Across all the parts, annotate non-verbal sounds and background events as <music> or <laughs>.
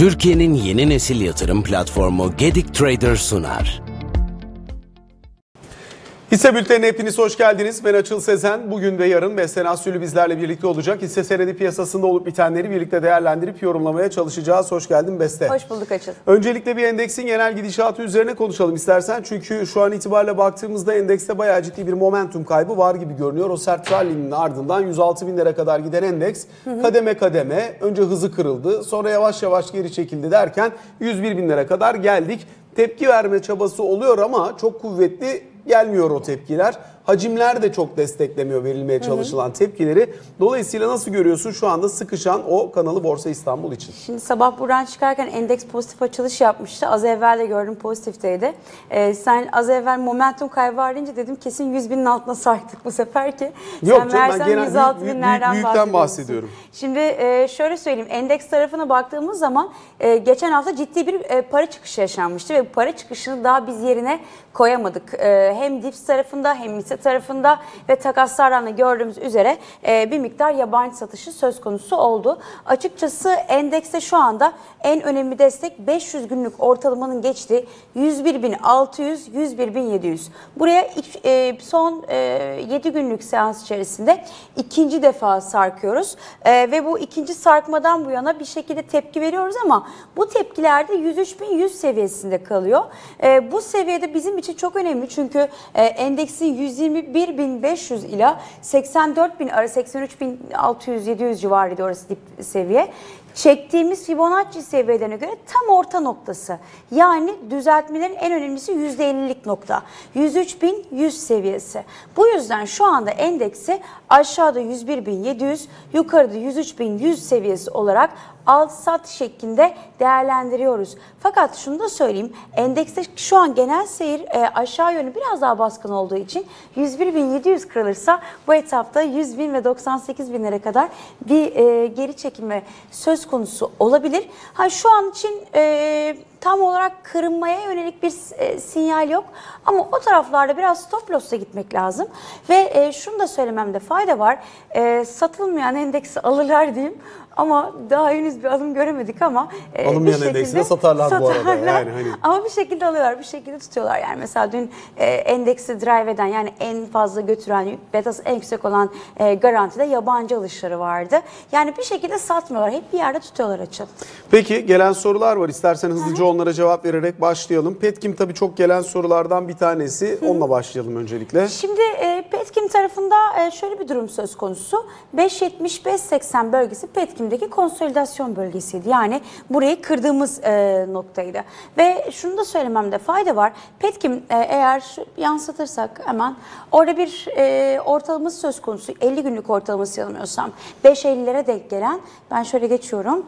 Türkiye'nin yeni nesil yatırım platformu Gedik Trader sunar. Hisse bültenine hepiniz hoş geldiniz. Ben Açıl Sezen. Bugün ve yarın Beslen Asyülü bizlerle birlikte olacak. Hisse senedi piyasasında olup bitenleri birlikte değerlendirip yorumlamaya çalışacağız. Hoş geldin Beste. Hoş bulduk Açıl. Öncelikle bir endeksin genel gidişatı üzerine konuşalım istersen. Çünkü şu an itibariyle baktığımızda endekste bayağı ciddi bir momentum kaybı var gibi görünüyor. O sert rally'nin ardından 106 binlere kadar giden endeks hı hı. kademe kademe önce hızı kırıldı. Sonra yavaş yavaş geri çekildi derken 101 binlere kadar geldik. Tepki verme çabası oluyor ama çok kuvvetli gelmiyor o tepkiler. Hacimler de çok desteklemiyor verilmeye çalışılan hı hı. tepkileri. Dolayısıyla nasıl görüyorsun şu anda sıkışan o kanalı Borsa İstanbul için? Şimdi sabah buradan çıkarken endeks pozitif açılış yapmıştı. Az evvel de gördüm pozitifteydi. Ee, sen az evvel momentum kaybı arayınca dedim kesin 100 binin altına sarktık bu sefer ki. Yok sen canım ben genel 106 büyük, binlerden büyük, büyükten bahsediyorum. Şimdi e, şöyle söyleyeyim endeks tarafına baktığımız zaman e, geçen hafta ciddi bir e, para çıkışı yaşanmıştı ve bu para çıkışını daha biz yerine koyamadık. E, hem DIPS tarafında hem hisse tarafında ve takaslardan da gördüğümüz üzere e, bir miktar yabancı satışı söz konusu oldu. Açıkçası endekste şu anda en önemli destek 500 günlük ortalamanın geçtiği 101.600, 101.700. Buraya e, son e, 7 günlük seans içerisinde ikinci defa sarkıyoruz e, ve bu ikinci sarkmadan bu yana bir şekilde tepki veriyoruz ama bu tepkilerde 103.100 seviyesinde kalıyor. E, bu seviyede bizim için çok önemli çünkü endeksin 121.500 ila 84.000 arası 83.600-700 civarıydı orası dip seviye çektiğimiz Fibonacci seviyelerine göre tam orta noktası. Yani düzeltmelerin en önemlisi %50'lik nokta. 103.100 seviyesi. Bu yüzden şu anda endeksi aşağıda 101.700, yukarıda 103.100 seviyesi olarak al sat şeklinde değerlendiriyoruz. Fakat şunu da söyleyeyim. Endekste şu an genel seyir e, aşağı yönlü biraz daha baskın olduğu için 101.700 kırılırsa bu etapta 100.000 ve 98 binlere kadar bir e, geri çekilme söz konusu olabilir. Ha şu an için e, tam olarak kırılmaya yönelik bir e, sinyal yok. Ama o taraflarda biraz stop loss'a gitmek lazım. Ve e, şunu da söylememde fayda var. E, satılmayan endeksi alırlar diyeyim. Ama daha henüz bir adım göremedik ama e, Alınmayan bir şekilde satarlar, satarlar bu arada. Yani <laughs> hani. Ama bir şekilde alıyorlar, bir şekilde tutuyorlar. Yani mesela dün e, endeksi drive eden yani en fazla götüren, betası en yüksek olan e, garantide yabancı alışları vardı. Yani bir şekilde satmıyorlar. Hep bir yerde tutuyorlar açıl. Peki gelen sorular var. İstersen hızlıca onlara cevap vererek başlayalım. Petkim tabii çok gelen sorulardan bir tanesi. Hı. Onunla başlayalım öncelikle. Şimdi e, Petkim tarafında e, şöyle bir durum söz konusu. 5.75-80 bölgesi Petkim'deki konsolidasyon bölgesiydi. Yani burayı kırdığımız e, noktaydı. Ve şunu da söylememde fayda var. Petkim e, eğer yansıtırsak hemen orada bir ortalaması söz konusu. 50 günlük ortalaması yanılmıyorsam 5.50'lere denk gelen ben şöyle geçiyorum.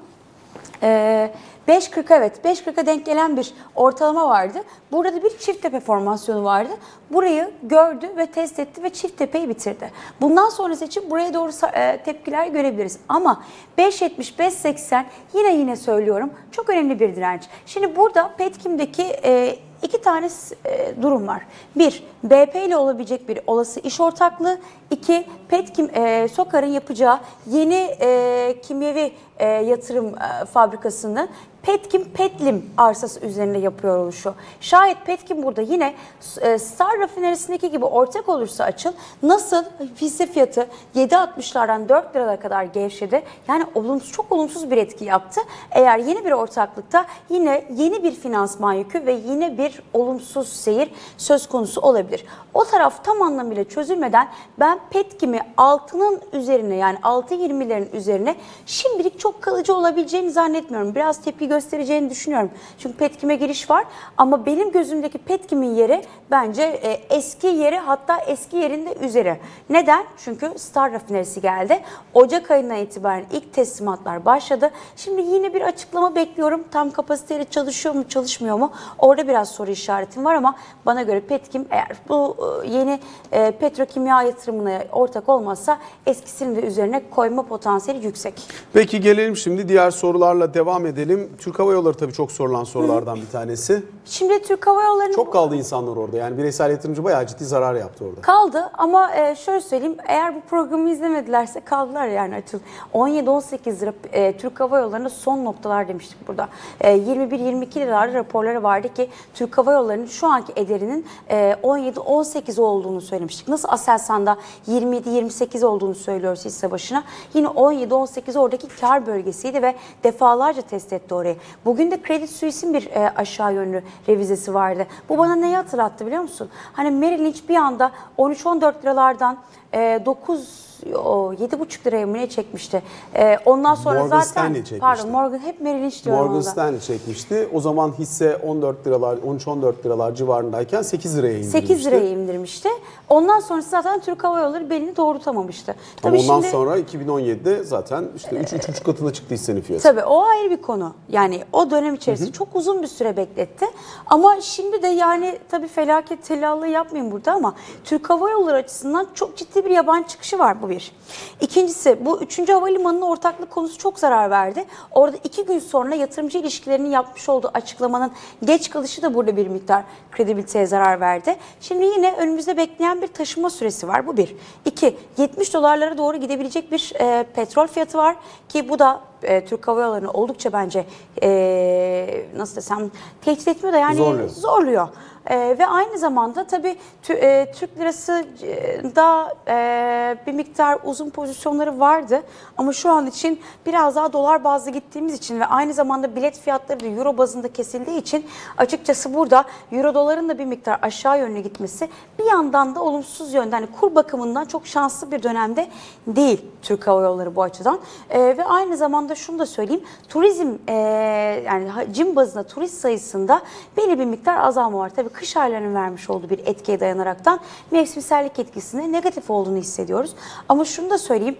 Eee 5.40 evet 5.40'a denk gelen bir ortalama vardı. Burada da bir çift tepe formasyonu vardı. Burayı gördü ve test etti ve çift tepeyi bitirdi. Bundan sonrası için buraya doğru e, tepkiler görebiliriz. Ama 5.70-5.80 yine yine söylüyorum çok önemli bir direnç. Şimdi burada Petkim'deki e, iki tane e, durum var. Bir, BP ile olabilecek bir olası iş ortaklığı. İki, Petkim, e, Sokar'ın yapacağı yeni e, kimyevi e, yatırım e, fabrikasının Petkim Petlim arsası üzerinde yapıyor oluşu. Şayet Petkim burada yine e, Star rafinerisindeki gibi ortak olursa açıl nasıl hisse fiyatı 7.60'lardan 4 liralara kadar gevşedi. Yani olumsuz, çok olumsuz bir etki yaptı. Eğer yeni bir ortaklıkta yine yeni bir finansman yükü ve yine bir olumsuz seyir söz konusu olabilir. O taraf tam anlamıyla çözülmeden ben Petkim'i altının üzerine yani 6.20'lerin üzerine şimdilik çok kalıcı olabileceğini zannetmiyorum. Biraz tepki göstereceğini düşünüyorum. Çünkü Petkim'e giriş var ama benim gözümdeki Petkim'in yeri bence e, eski yeri hatta eski yerinde üzeri. Neden? Çünkü Star rafinerisi geldi. Ocak ayından itibaren ilk teslimatlar başladı. Şimdi yine bir açıklama bekliyorum. Tam kapasiteyle çalışıyor mu çalışmıyor mu? Orada biraz soru işaretim var ama bana göre Petkim eğer bu e, yeni e, petrokimya yatırımına ortak olmazsa eskisinin de üzerine koyma potansiyeli yüksek. Peki gelelim şimdi diğer sorularla devam edelim. Türk Hava Yolları tabii çok sorulan sorulardan bir tanesi. Şimdi Türk Hava Yolları'nın Çok kaldı insanlar orada. Yani bireysel yatırımcı bayağı ciddi zarar yaptı orada. Kaldı ama e, şöyle söyleyeyim eğer bu programı izlemedilerse kaldılar yani Açıl. 17-18 lira e, Türk Hava Yolları'nda son noktalar demiştik burada. E, 21-22 liralarda raporları vardı ki Türk Hava Yolları'nın şu anki ederinin e, 17-18 olduğunu söylemiştik. Nasıl Aselsan'da 27-28 olduğunu söylüyoruz hisse başına. Yine 17-18 oradaki kar bölgesiydi ve defalarca test etti orayı. Bugün de Credit Suisse'in bir e, aşağı yönlü revizesi vardı. Bu bana neyi hatırlattı biliyor musun? Hani Merrill Lynch bir anda 13-14 liralardan e, 9 o 7,5 liraya mı ne çekmişti? E, ondan sonra Morgan zaten Stanley çekmişti. pardon Morgan hep Merrill Lynch diyorum Morgan. Stanley çekmişti. O zaman hisse 14 liralar, 13-14 liralar civarındayken 8 liraya indirmişti. 8 liraya indirmişti. Ondan sonrası zaten Türk Hava Yolları belini doğrultamamıştı. Ama ondan şimdi- sonra 2017'de zaten işte 3-3,5 katına çıktı hissenin fiyatı. Tabii o ayrı bir konu. Yani o dönem içerisinde çok uzun bir süre bekletti. Ama şimdi de yani tabii felaket tellallığı yapmayayım burada ama Türk Hava Yolları açısından çok ciddi bir yabancı çıkışı var bu bir. İkincisi bu 3. havalimanının ortaklık konusu çok zarar verdi. Orada iki gün sonra yatırımcı ilişkilerinin yapmış olduğu açıklamanın geç kalışı da burada bir miktar kredibiliteye zarar verdi. Şimdi yine önümüzde bekleyen bir taşıma süresi var. Bu bir. İki, 70 dolarlara doğru gidebilecek bir e, petrol fiyatı var ki bu da e, Türk Hava Yolları'nı oldukça bence e, nasıl desem tehdit etmiyor da yani Zorluyor. zorluyor. E, ve aynı zamanda tabii tü- e, Türk lirası e, da e, bir miktar uzun pozisyonları vardı ama şu an için biraz daha dolar bazlı gittiğimiz için ve aynı zamanda bilet fiyatları da euro bazında kesildiği için açıkçası burada euro doların da bir miktar aşağı yönlü gitmesi bir yandan da olumsuz yönde hani kur bakımından çok şanslı bir dönemde değil Türk Hava Yolları bu açıdan. E, ve aynı zamanda şunu da söyleyeyim turizm e, yani hacim bazında turist sayısında belli bir miktar azalma var. Tabii kış aylarının vermiş olduğu bir etkiye dayanaraktan mevsimsellik etkisinde negatif olduğunu hissediyoruz. Ama şunu da söyleyeyim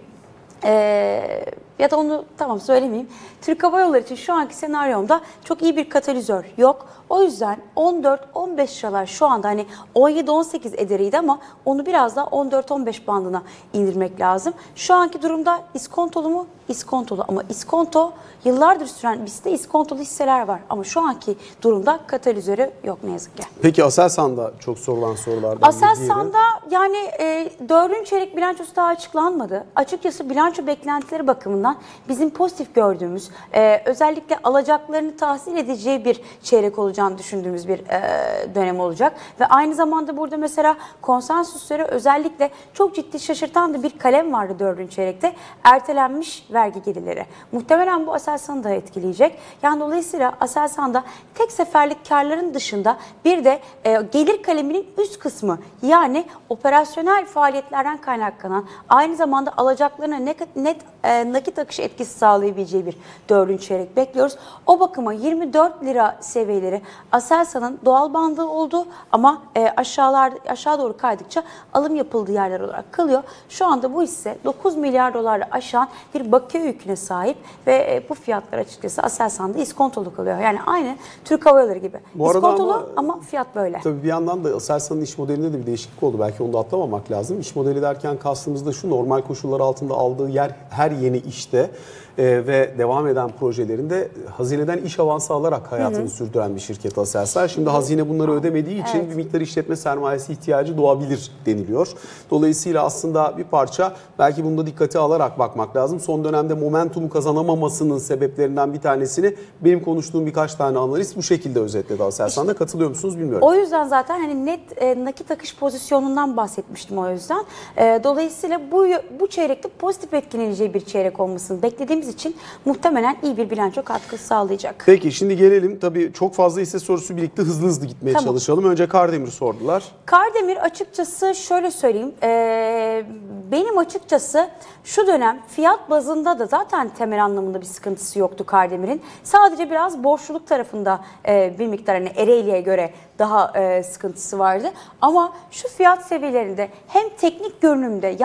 ee, ya da onu tamam söylemeyeyim. Türk Hava Yolları için şu anki senaryomda çok iyi bir katalizör yok. O yüzden 14-15 liralar şu anda hani 17-18 ederiydi ama onu biraz daha 14-15 bandına indirmek lazım. Şu anki durumda iskontolu mu? İskontolu ama iskonto yıllardır süren bizde iskontolu hisseler var. Ama şu anki durumda katalizörü yok ne yazık ki. Peki Aselsan'da çok sorulan sorulardan. Aselsan'da yani e, dördüncü çeyrek bilançosu daha açıklanmadı. Açıkçası bilanço beklentileri bakımından bizim pozitif gördüğümüz e, özellikle alacaklarını tahsil edeceği bir çeyrek olacağını düşündüğümüz bir e, dönem olacak. Ve aynı zamanda burada mesela konsensüsleri özellikle çok ciddi şaşırtan da bir kalem vardı dördüncü çeyrekte. Ertelenmiş vergi gelirleri. Muhtemelen bu Aselsan'ı da etkileyecek. Yani dolayısıyla Aselsan'da tek seferlik karların dışında bir de e, gelir kaleminin üst kısmı yani operasyonel faaliyetlerden kaynaklanan aynı zamanda alacaklarına net, net e, nakit akışı etkisi sağlayabileceği bir dördüncü çeyrek bekliyoruz. O bakıma 24 lira seviyeleri Aselsan'ın doğal bandı oldu ama e, aşağılar aşağı doğru kaydıkça alım yapıldığı yerler olarak kalıyor. Şu anda bu hisse 9 milyar dolarla aşan bir bakiye yüküne sahip ve e, bu fiyatlar açıkçası Aselsan'da iskontolu kalıyor. Yani aynı Türk Hava Yolları gibi. Bu iskontolu ama- ama, fiyat böyle. Tabii bir yandan da Aselsan'ın iş modelinde de bir değişiklik oldu. Belki onu da atlamamak lazım. İş modeli derken kastımızda şu normal koşullar altında aldığı yer her yeni işte e, ve devam eden projelerinde hazineden iş avansı alarak hayatını sürdüren bir şirket Aselsan. Şimdi hazine bunları ödemediği için Evet. bir miktar işletme sermayesi ihtiyacı doğabilir deniliyor. Dolayısıyla aslında bir parça belki bunu da dikkate alarak bakmak lazım. Son dönemde momentumu kazanamamasının sebeplerinden bir tanesini benim konuştuğum birkaç tane analist bu şekilde özetledi Aselsan'da. Katılıyor musunuz bilmiyorum. O yüzden zaten hani net e, nakit akış pozisyonundan bahsetmiştim o yüzden. E, dolayısıyla bu bu çeyrekte pozitif etkileneceği bir çeyrek olmasını beklediğimiz için muhtemelen iyi bir bilanço katkısı sağlayacak. Peki şimdi gelelim tabii çok fazla hisse sorusu birlikte hızlı hızlı gitmeye Tamam. çalışalım. Önce Kardemir sordular. Kardemir açıkçası şöyle söyleyeyim. e, benim açıkçası şu dönem fiyat bazında da zaten temel anlamında bir sıkıntısı yoktu Kardemir'in. Sadece biraz borçluluk tarafında e, bir miktar hani Ereğli'ye göre daha e, sıkıntısı vardı. Ama şu fiyat seviyelerinde hem teknik görünümde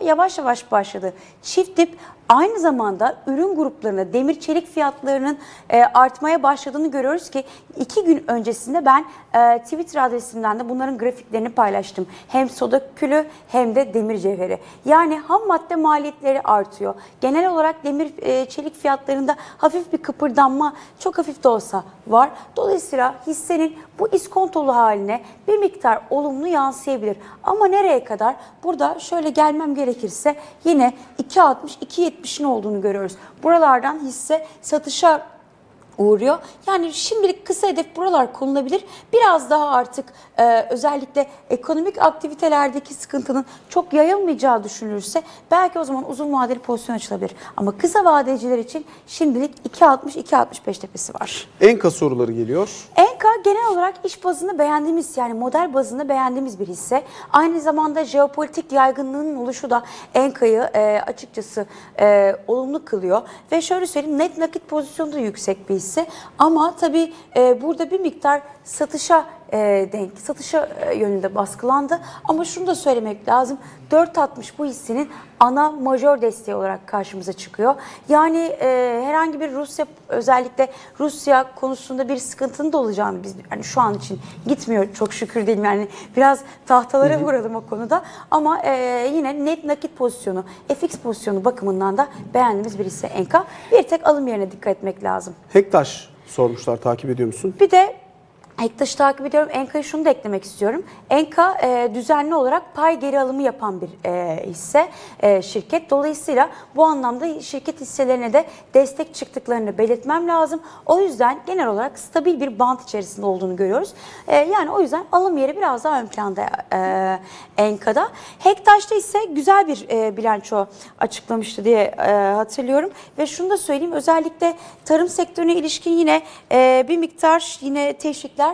yavaş yavaş başladı. Çift dip Aynı zamanda ürün gruplarında demir çelik fiyatlarının e, artmaya başladığını görüyoruz ki iki gün öncesinde ben e, Twitter adresimden de bunların grafiklerini paylaştım. Hem soda külü hem de demir cevheri. Yani ham madde maliyetleri artıyor. Genel olarak demir e, çelik fiyatlarında hafif bir kıpırdanma çok hafif de olsa var. Dolayısıyla hissenin bu iskontolu haline bir miktar olumlu yansıyabilir. Ama nereye kadar? Burada şöyle gelmem gerekirse yine 2.60-2.70'in olduğunu görüyoruz. Buralardan hisse satışa uğruyor. Yani şimdilik kısa hedef buralar konulabilir. Biraz daha artık e, özellikle ekonomik aktivitelerdeki sıkıntının çok yayılmayacağı düşünülürse belki o zaman uzun vadeli pozisyon açılabilir. Ama kısa vadeciler için şimdilik 2.60-2.65 tepesi var. Enka soruları geliyor. Enka genel olarak iş bazında beğendiğimiz yani model bazında beğendiğimiz bir hisse. Aynı zamanda jeopolitik yaygınlığının oluşu da Enka'yı e, açıkçası e, olumlu kılıyor. Ve şöyle söyleyeyim net nakit pozisyonu da yüksek bir hisse. Ama tabii e, burada bir miktar satışa e, denk, satışa e, yönünde baskılandı. Ama şunu da söylemek lazım. 4.60 bu hissenin ana majör desteği olarak karşımıza çıkıyor. Yani e, herhangi bir Rusya özellikle Rusya konusunda bir sıkıntının da olacağını biz yani şu an için gitmiyor çok şükür değil yani biraz tahtalara vuralım o konuda. Ama e, yine net nakit pozisyonu, FX pozisyonu bakımından da beğendiğimiz bir hisse Enka. Bir tek alım yerine dikkat etmek lazım. Hektaş sormuşlar takip ediyor musun? Bir de Ektaş'ı takip ediyorum. Enka'yı şunu da eklemek istiyorum. Enka e, düzenli olarak pay geri alımı yapan bir e, hisse e, şirket. Dolayısıyla bu anlamda şirket hisselerine de destek çıktıklarını belirtmem lazım. O yüzden genel olarak stabil bir bant içerisinde olduğunu görüyoruz. E, yani o yüzden alım yeri biraz daha ön planda e, Enka'da. Hektaş'ta ise güzel bir e, bilanço açıklamıştı diye e, hatırlıyorum. Ve şunu da söyleyeyim özellikle tarım sektörüne ilişkin yine e, bir miktar yine teşvikler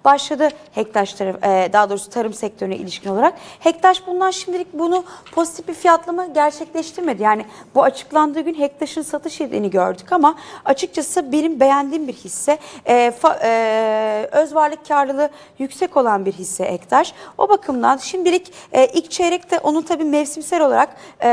başladı Hektaş tarafı, e, daha doğrusu tarım sektörüne ilişkin olarak. Hektaş bundan şimdilik bunu pozitif bir fiyatlama gerçekleştirmedi. Yani bu açıklandığı gün Hektaş'ın satış yediğini gördük ama açıkçası benim beğendiğim bir hisse. E, fa, e, öz varlık karlılığı yüksek olan bir hisse Hektaş. O bakımdan şimdilik e, ilk çeyrekte onun tabii mevsimsel olarak e,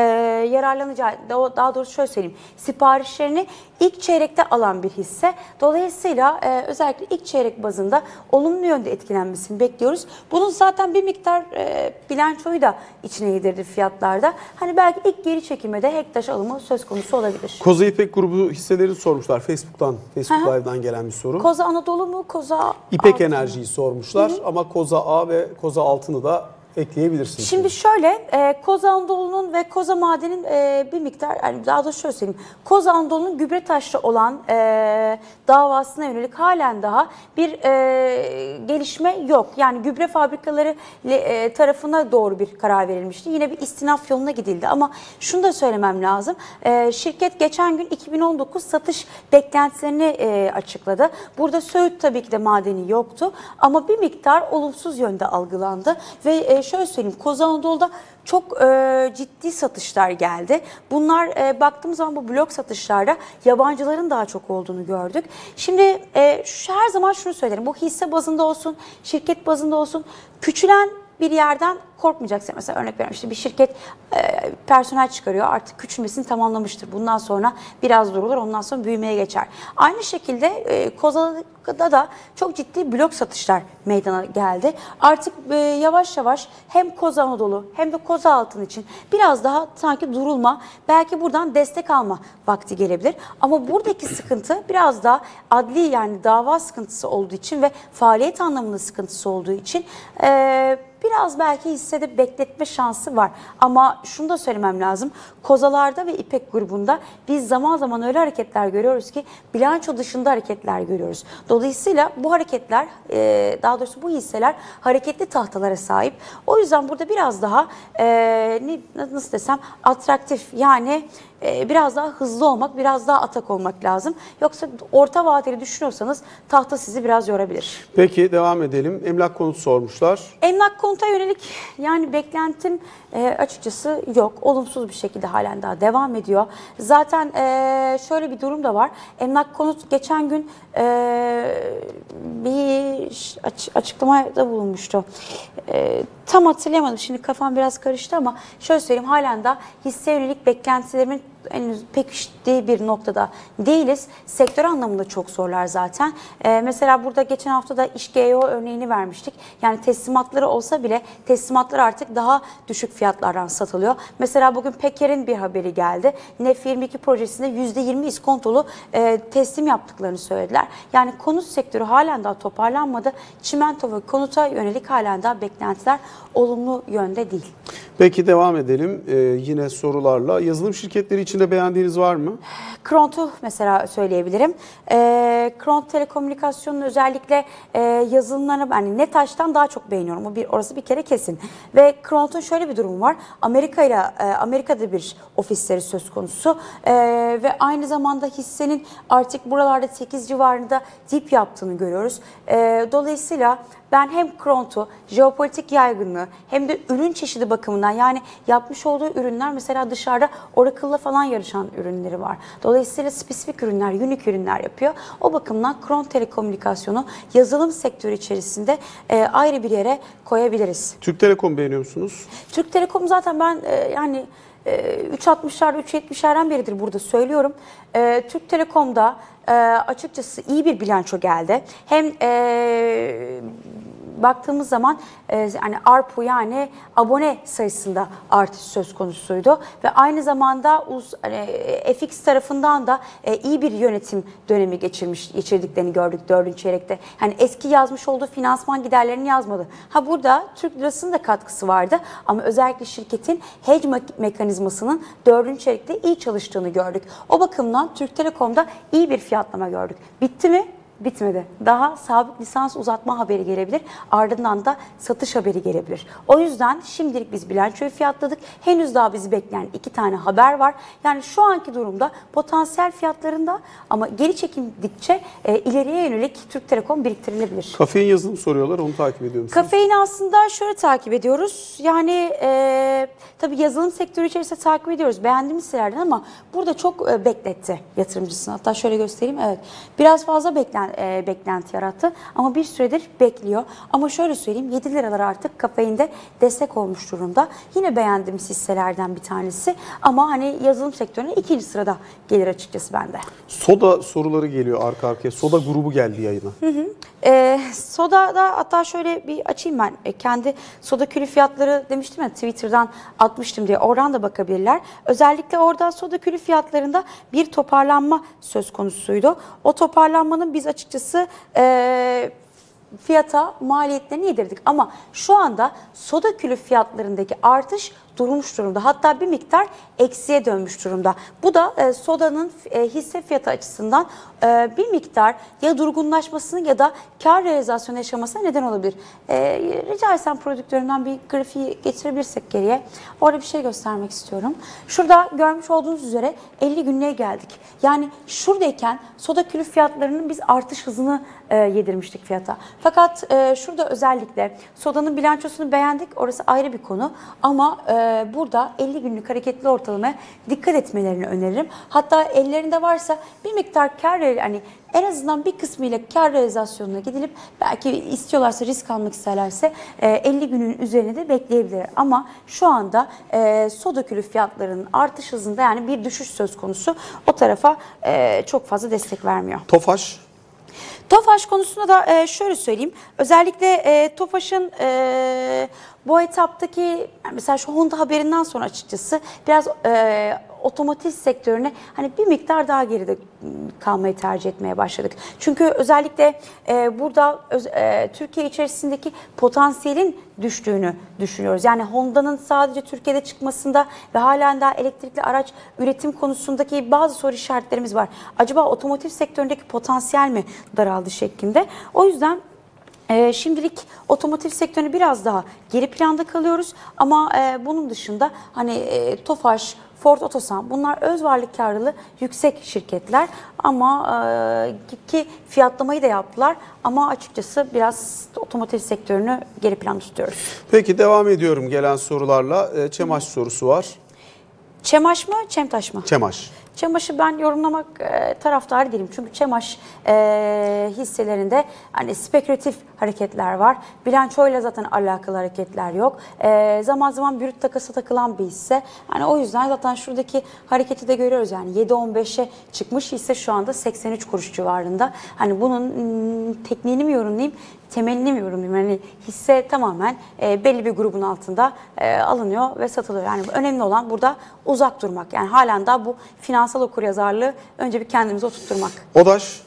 yararlanacağı, daha doğrusu şöyle söyleyeyim, siparişlerini ilk çeyrekte alan bir hisse. Dolayısıyla e, özellikle ilk çeyrek bazında olumlu yönde etkilenmesini bekliyoruz. Bunun zaten bir miktar e, bilançoyu da içine yedirdi fiyatlarda. Hani belki ilk geri çekimde Hektaş alımı söz konusu olabilir. Koza İpek grubu hisselerini sormuşlar Facebook'tan, Facebook Hı hı. Live'dan gelen bir soru. Koza Anadolu mu? Koza İpek Altın? Enerji'yi sormuşlar ama Koza A ve Koza Altın'ı da ekleyebilirsin. Şimdi şöyle, e, Koza Anadolu'nun ve Koza Maden'in e, bir miktar, yani daha da şöyle söyleyeyim. Koza Anadolu'nun gübre taşlı olan e, davasına yönelik halen daha bir e, gelişme yok. Yani gübre fabrikaları e, tarafına doğru bir karar verilmişti. Yine bir istinaf yoluna gidildi ama şunu da söylemem lazım. E, şirket geçen gün 2019 satış beklentilerini e, açıkladı. Burada Söğüt tabii ki de madeni yoktu ama bir miktar olumsuz yönde algılandı ve e, şöyle söyleyeyim Koza Anadolu'da çok e, ciddi satışlar geldi. Bunlar e, baktığımız zaman bu blok satışlarda yabancıların daha çok olduğunu gördük. Şimdi e, şu, her zaman şunu söylerim. Bu hisse bazında olsun, şirket bazında olsun küçülen bir yerden korkmayacaksın. Mesela örnek veriyorum işte bir şirket e, personel çıkarıyor artık küçülmesini tamamlamıştır. Bundan sonra biraz durulur ondan sonra büyümeye geçer. Aynı şekilde e, Kozal'da da çok ciddi blok satışlar meydana geldi. Artık e, yavaş yavaş hem Koza Anadolu hem de Koza Altın için biraz daha sanki durulma belki buradan destek alma vakti gelebilir. Ama buradaki sıkıntı biraz daha adli yani dava sıkıntısı olduğu için ve faaliyet anlamında sıkıntısı olduğu için e, biraz belki hissede bekletme şansı var. Ama şunu da söylemem lazım. Kozalarda ve İpek grubunda biz zaman zaman öyle hareketler görüyoruz ki bilanço dışında hareketler görüyoruz. Dolayısıyla bu hareketler e, daha doğrusu bu hisseler hareketli tahtalara sahip. O yüzden burada biraz daha e, nasıl desem atraktif yani e, biraz daha hızlı olmak, biraz daha atak olmak lazım. Yoksa orta vadeli düşünüyorsanız tahta sizi biraz yorabilir. Peki devam edelim. Emlak konutu sormuşlar. Emlak konuta yönelik yani beklentim e, açıkçası yok. Olumsuz bir şekilde halen daha devam ediyor. Zaten e, şöyle bir durum da var. Emlak konut geçen gün e, bir aç, açıklamada bulunmuştu. E, tam hatırlayamadım. Şimdi kafam biraz karıştı ama şöyle söyleyeyim halen daha hisse yönelik beklentilerimin henüz pekiştiği bir noktada değiliz. Sektör anlamında çok zorlar zaten. Ee, mesela burada geçen hafta da iş GEO örneğini vermiştik. Yani teslimatları olsa bile teslimatlar artık daha düşük fiyatlardan satılıyor. Mesela bugün Peker'in bir haberi geldi. NEF 22 projesinde %20 iskontolu e, teslim yaptıklarını söylediler. Yani konut sektörü halen daha toparlanmadı. Çimento ve konuta yönelik halen daha beklentiler olumlu yönde değil. Peki devam edelim Ee, yine sorularla. Yazılım şirketleri içinde beğendiğiniz var mı? Kront'u mesela söyleyebilirim. E, Kront Telekomünikasyon'un özellikle e, yazılımlarını hani Netaş'tan daha çok beğeniyorum. O bir orası bir kere kesin. Ve Kront'un şöyle bir durumu var. Amerika ile e, Amerika'da bir ofisleri söz konusu. E, ve aynı zamanda hissenin artık buralarda 8 civarında dip yaptığını görüyoruz. E, dolayısıyla ben hem Kront'u, jeopolitik yaygınlığı hem de ürün çeşidi bakımından yani yapmış olduğu ürünler mesela dışarıda Oracle'la falan yarışan ürünleri var. Dolayısıyla spesifik ürünler, unik ürünler yapıyor. O bakımdan Kront Telekomünikasyonu yazılım sektörü içerisinde e, ayrı bir yere koyabiliriz. Türk Telekom beğeniyor musunuz? Türk Telekom zaten ben e, yani e, 3.60'lar 3.70'lerden beridir burada söylüyorum. E, Türk Telekom'da e, açıkçası iyi bir bilanço geldi. Hem e, baktığımız zaman e, hani ARPU yani abone sayısında artış söz konusuydu ve aynı zamanda uz, hani, FX tarafından da e, iyi bir yönetim dönemi geçirmiş geçirdiklerini gördük dördüncü çeyrekte. Yani eski yazmış olduğu finansman giderlerini yazmadı. Ha burada Türk lirasının da katkısı vardı ama özellikle şirketin hedge me- mekanizmasının dördüncü çeyrekte iyi çalıştığını gördük. O bakımdan Türk Telekom'da iyi bir fiyatlama gördük. Bitti mi? Bitmedi. Daha sabit lisans uzatma haberi gelebilir. Ardından da satış haberi gelebilir. O yüzden şimdilik biz bilançoyu fiyatladık. Henüz daha bizi bekleyen iki tane haber var. Yani şu anki durumda potansiyel fiyatlarında ama geri çekildikçe e, ileriye yönelik Türk Telekom biriktirilebilir. Kafein yazılım soruyorlar onu takip ediyor musunuz? Kafeini aslında şöyle takip ediyoruz. Yani e, tabii yazılım sektörü içerisinde takip ediyoruz. Beğendiğimiz hisselerden ama burada çok e, bekletti yatırımcısını. Hatta şöyle göstereyim. Evet. Biraz fazla e, beklenti yarattı ama bir süredir bekliyor. Ama şöyle söyleyeyim 7 liralar artık kafeinde destek olmuş durumda. Yine beğendiğimiz hisselerden bir tanesi ama hani yazılım sektörüne ikinci sırada gelir açıkçası bende. Soda soruları geliyor arka arkaya. Soda grubu geldi yayına. E, soda da hatta şöyle bir açayım ben. E, kendi soda külü fiyatları demiştim ya Twitter'dan atmıştım diye. Oradan da bakabilirler. Özellikle orada soda külü fiyatlarında bir toparlanma söz konusuydu. O toparlanmanın biz açıkçası e, fiyata maliyetlerini yedirdik. Ama şu anda soda külü fiyatlarındaki artış durmuş durumda. Hatta bir miktar eksiye dönmüş durumda. Bu da e, sodanın e, hisse fiyatı açısından e, bir miktar ya durgunlaşmasını ya da kar realizasyonu yaşamasına neden olabilir. E, rica etsem prodüktörümden bir grafiği getirebilirsek geriye. Orada bir şey göstermek istiyorum. Şurada görmüş olduğunuz üzere 50 günlüğe geldik. Yani şuradayken soda külü fiyatlarının biz artış hızını e, yedirmiştik fiyata. Fakat e, şurada özellikle sodanın bilançosunu beğendik. Orası ayrı bir konu. Ama e, burada 50 günlük hareketli ortalamaya dikkat etmelerini öneririm. Hatta ellerinde varsa bir miktar kar hani en azından bir kısmıyla kar realizasyonuna gidilip belki istiyorlarsa risk almak isterlerse e, 50 günün üzerine de bekleyebilir. Ama şu anda e, soda külü fiyatlarının artış hızında yani bir düşüş söz konusu. O tarafa e, çok fazla destek vermiyor. Tofaş Tofaş konusunda da e, şöyle söyleyeyim. Özellikle e, Tofaş'ın e, bu etaptaki mesela şu Honda haberinden sonra açıkçası biraz e, otomotiv sektörüne hani bir miktar daha geride kalmayı tercih etmeye başladık. Çünkü özellikle e, burada öz, e, Türkiye içerisindeki potansiyelin düştüğünü düşünüyoruz. Yani Honda'nın sadece Türkiye'de çıkmasında ve halen daha elektrikli araç üretim konusundaki bazı soru işaretlerimiz var. Acaba otomotiv sektöründeki potansiyel mi daraldı şeklinde? O yüzden e, şimdilik otomotiv sektörüne biraz daha geri planda kalıyoruz ama e, bunun dışında hani e, Tofaş, Ford Otosan bunlar öz varlık karlılığı yüksek şirketler ama e, ki fiyatlamayı da yaptılar ama açıkçası biraz otomotiv sektörünü geri planda tutuyoruz. Peki devam ediyorum gelen sorularla. E, Çemaş sorusu var. Çemaş mı, Çemtaş mı? Çemaş. Çemaş'ı ben yorumlamak e, taraftarı değilim. Çünkü Çemaş e, hisselerinde hani spekülatif hareketler var. Bilançoyla zaten alakalı hareketler yok. E, zaman zaman brüt takası takılan bir hisse. Yani o yüzden zaten şuradaki hareketi de görüyoruz. Yani 7.15'e çıkmış hisse şu anda 83 kuruş civarında. Hani bunun ım, tekniğini mi yorumlayayım? temelini mi yorumlayayım? Yani hisse tamamen e, belli bir grubun altında e, alınıyor ve satılıyor. Yani önemli olan burada uzak durmak. Yani halen daha bu finansal okuryazarlığı önce bir kendimize oturtturmak. Odaş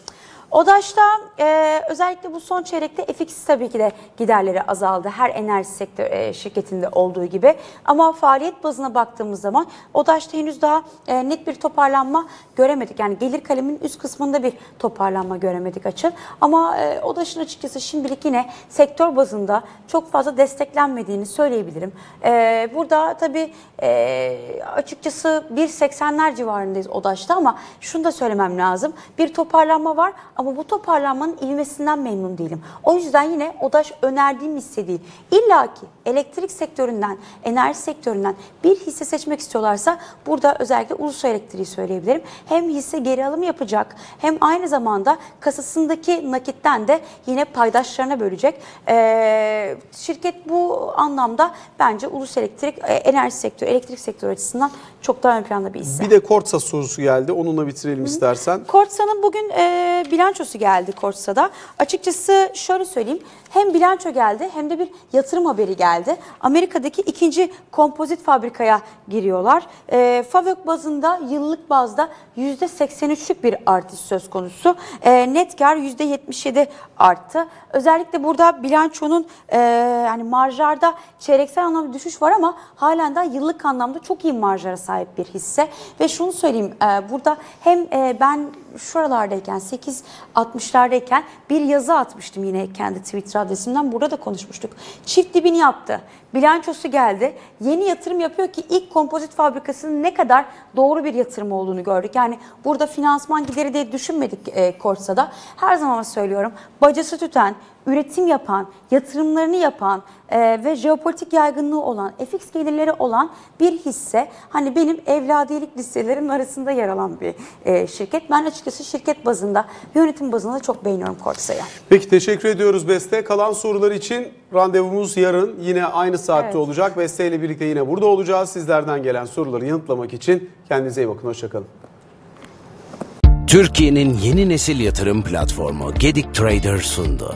ODAŞ'ta e, özellikle bu son çeyrekte FX tabii ki de giderleri azaldı. Her enerji sektör e, şirketinde olduğu gibi. Ama faaliyet bazına baktığımız zaman ODAŞ'ta henüz daha e, net bir toparlanma göremedik. Yani gelir kaleminin üst kısmında bir toparlanma göremedik açın. Ama e, ODAŞ'ın açıkçası şimdilik yine sektör bazında çok fazla desteklenmediğini söyleyebilirim. E, burada tabii e, açıkçası 1.80'ler civarındayız ODAŞ'ta ama şunu da söylemem lazım. Bir toparlanma var ama bu toparlanmanın ilmesinden memnun değilim. O yüzden yine ODAŞ önerdiğim hisse değil. İlla ki elektrik sektöründen, enerji sektöründen bir hisse seçmek istiyorlarsa burada özellikle Ulus Elektriği söyleyebilirim. Hem hisse geri alım yapacak hem aynı zamanda kasasındaki nakitten de yine paydaşlarına bölecek. Ee, şirket bu anlamda bence Ulus Elektrik e, enerji sektörü, elektrik sektörü açısından çok daha ön planda bir hisse. bir de Kortsa sorusu geldi. Onunla bitirelim istersen. Kortsa'nın bugün e, bilançosu geldi Kortsa'da. Açıkçası şöyle söyleyeyim. Hem bilanço geldi hem de bir yatırım haberi geldi. Amerika'daki ikinci kompozit fabrikaya giriyorlar. E, Favök bazında yıllık bazda %83'lük bir artış söz konusu. E, net kar %77 arttı. Özellikle burada bilançonun e, yani marjlarda çeyreksel anlamda düşüş var ama halen daha yıllık anlamda çok iyi marjlara sahip bir hisse. Ve şunu söyleyeyim e, burada hem e, ben şuralardayken 8.60'lardayken bir yazı atmıştım yine kendi Twitter adresimden. Burada da konuşmuştuk. Çift dibini yaptı. Bilançosu geldi. Yeni yatırım yapıyor ki ilk kompozit fabrikasının ne kadar doğru bir yatırım olduğunu gördük. Yani burada finansman gideri diye düşünmedik e, Korsa'da. Her zaman söylüyorum. Bacası tüten, üretim yapan, yatırımlarını yapan e, ve jeopolitik yaygınlığı olan, FX gelirleri olan bir hisse. Hani benim evladiyelik listelerim arasında yer alan bir e, şirket. Ben açıkçası şirket bazında, yönetim bazında çok beğeniyorum Korsa'yı. Peki teşekkür ediyoruz Beste. Kalan sorular için randevumuz yarın yine aynı saatte Evet. olacak. Beste ile birlikte yine burada olacağız. Sizlerden gelen soruları yanıtlamak için kendinize iyi bakın. Hoşçakalın. Türkiye'nin yeni nesil yatırım platformu Gedik Trader sundu.